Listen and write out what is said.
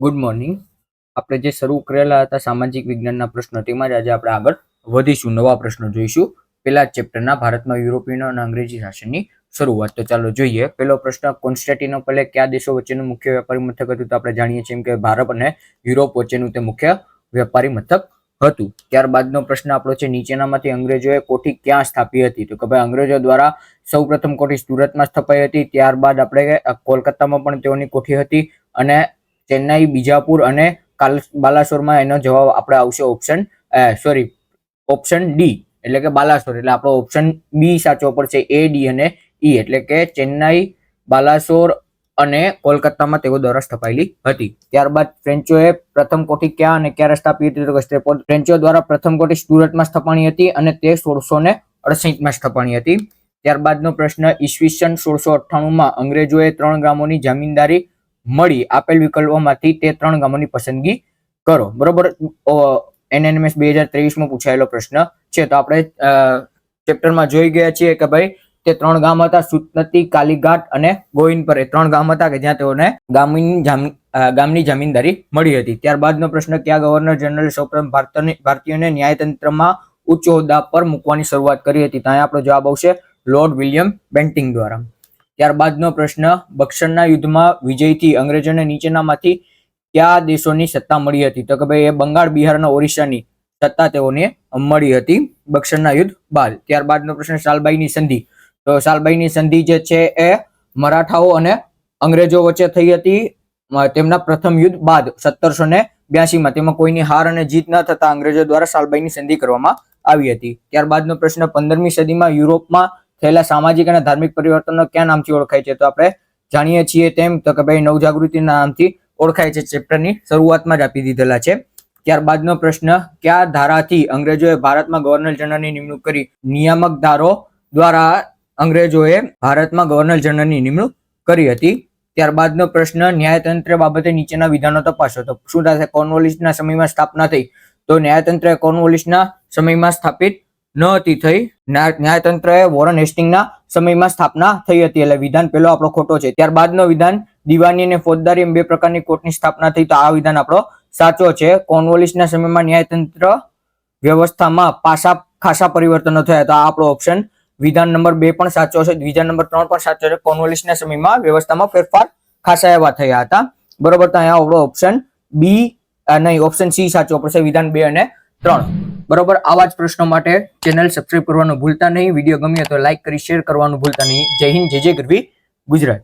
Good morning આપણે જે શરૂ કરેલા હતા સામાજિક વિજ્ઞાનના પ્રશ્નો, તેમાં જ આજે આપણે આગળ વધીશું, નવા પ્રશ્નો જોઈશું. પેલા ચેપ્ટરના ભારતમાં યુરોપિયન અને અંગ્રેજી શાસનની શરૂઆત. તો ચાલો જોઈએ. પેલો પ્રશ્ન, કોન્સ્ટેન્ટિનોપલે કયા દેશો વચ્ચેનું મુખ્ય વેપારી મથક હતું? તો આપણે જાણીએ છીએ કે ભારત અને યુરોપ વચ્ચેનું તે મુખ્ય વેપારી મથક હતું. ત્યારબાદનો પ્રશ્ન આપણો છે, નીચેનામાંથી અંગ્રેજોએ કોઠી ક્યાં સ્થાપી હતી? તો કે ભાઈ, અંગ્રેજો દ્વારા સૌપ્રથમ કોઠી સુરતમાં સ્થપાઈ હતી. ત્યારબાદ આપણે કોલકાતામાં પણ તેઓની કોઠી હતી અને ચેન્નાઈ, બીજાપુર અને બાલાસોરમાં એનો જવાબ આપણે આવશે ઓપ્શન સોરી ઓપ્શન ડી એટલે કે બાલાસોર, એટલે આપણો ઓપ્શન બી સાચો પડશે એ ડી અને ઈ એટલે કે ચેન્નાઈ, બાલાસોર અને કોલકાતામાં તેઓ દ્વારા સ્થપાયેલી હતી. ત્યારબાદ ફ્રેન્ચોએ પ્રથમ કોઠી ક્યાં અને ક્યારે સ્થાપી હતી ફ્રેન્ચો દ્વારા પ્રથમ કોઠી સુરતમાં સ્થપાણી હતી અને તે સોળસો ને અડસઠમાં સ્થપાણી હતી. ત્યારબાદનો પ્રશ્ન, ઈસવીસન સોળસો અઠ્ઠાણુંમાં અંગ્રેજોએ ત્રણ ગામોની જામીનદારી મળી આપેલ વિકલ્પોમાંથી તે ત્રણ ગામોની પસંદગી કરો. બરોબર? એનએનએમએસ બે હજાર ત્રેવીસમાં પૂછાયેલો પ્રશ્ન છે. તો આપણે ચેપ્ટરમાં જોઈ ગયા છીએ કે ભાઈ તે ત્રણ ગામ હતા, સુતનતી, કાલીઘાટ અને ગોવિંદપર એ ત્રણ ગામ હતા કે જ્યાં તેઓને ગામની ગામની જામીનદારી મળી હતી. ત્યારબાદનો પ્રશ્ન, કયા ગવર્નર જનરલ સૌપ્રથમ ભારતને, ભારતીયોને ન્યાયતંત્રમાં ઉચ્ચ હોદ્દા પર મૂકવાની શરૂઆત કરી હતી? ત્યાં આપણો જવાબ આવશે લોર્ડ વિલિયમ બેન્ટિંગ દ્વારા. ત્યારબાદનો પ્રશ્ન બક્ષરના યુદ્ધમાં વિજયથી અંગ્રેજોને નીચેનામાંથી કયા દેશોની સત્તા મળી હતી? તો કે ભાઈ, એ બંગાળ બિહાર અને ઓરિસ્સાની સત્તા તેઓને મળી હતી બક્ષરના યુદ્ધ બાદ. ત્યારબાદનો પ્રશ્ન, સાલબાઈની સંધિ. તો સાલબાઈની સંધિ જે છે એ મરાઠાઓ અને અંગ્રેજો વચ્ચે થઈ હતી તેમના પ્રથમ યુદ્ધ બાદ સત્તરસો ને બ્યાસીમાં. તેમાં કોઈની હાર અને જીત ન થતા અંગ્રેજો દ્વારા સાલબાઈની સંધિ કરવામાં આવી હતી. ત્યારબાદનો પ્રશ્ન, પંદરમી સદીમાં યુરોપમાં થયેલા સામાજિક અને ધાર્મિક પરિવર્તનો ક્યાં નામથી ઓળખાય છે? તો આપણે જાણીએ છીએ તેમ તો કે ભાઈ નવજાગૃતિના નામથી ઓળખાય છે ચેપ્ટરની શરૂઆતમાં જ આપી દીધેલા છે. ત્યારબાદનો પ્રશ્ન, કયા ધારાથી અંગ્રેજોએ ભારતમાં ગવર્નર જનરલની નિમણૂક કરી? નિયામક ધારો દ્વારા અંગ્રેજોએ ભારતમાં ગવર્નર જનરલની નિમણૂક કરી હતી. ત્યારબાદનો પ્રશ્ન, ન્યાયતંત્ર બાબતે નીચેના વિધાનો તપાસો. તો શું થશે? કોર્નવોલિસના સમયમાં સ્થાપના થઈ. તો ન્યાયતંત્ર કોર્નવોલિસના સમયમાં સ્થાપિત ન હતી થઈ. ન્યા- ન્યાયતંત્રએ વોરન હેસ્ટિંગના સમયમાં સ્થાપના થઈ હતી એટલે વિધાન પેલો આપણો ખોટો છે. ત્યારબાદનો વિધાન, દિવાની અને ફોજદારી એમ બે પ્રકારની કોર્ટની સ્થાપના થઈ તો આ વિધાન આપણો સાચો છે. કોર્નવોલિસના સમયમાં ન્યાયતંત્ર વ્યવસ્થામાં પાસા ખાસા પરિવર્તનો થયા તો આ આપણો ઓપ્શન વિધાન નંબર બે પણ સાચો છે. વિધાન નંબર ત્રણ પણ સાચો છે. કોર્નવોલિસના સમયમાં વ્યવસ્થામાં ફેરફાર ખાસા એવા થયા હતા. બરોબર, તો અહીંયા આપણો ઓપ્શન બી નહીં ઓપ્શન સી સાચો પડશે. વિધાન બે અને ત્રણ. બરોબર? આવા જ પ્રશ્નો માટે ચેનલ સબસ્ક્રાઈબ કરવાનું ભૂલતા નહીં. વીડિયો ગમ્યો તો લાઈક કરી શેર કરવાનું ભૂલતા નહીં. જય હિન્દ, જય જય ગરવી ગુજરાત.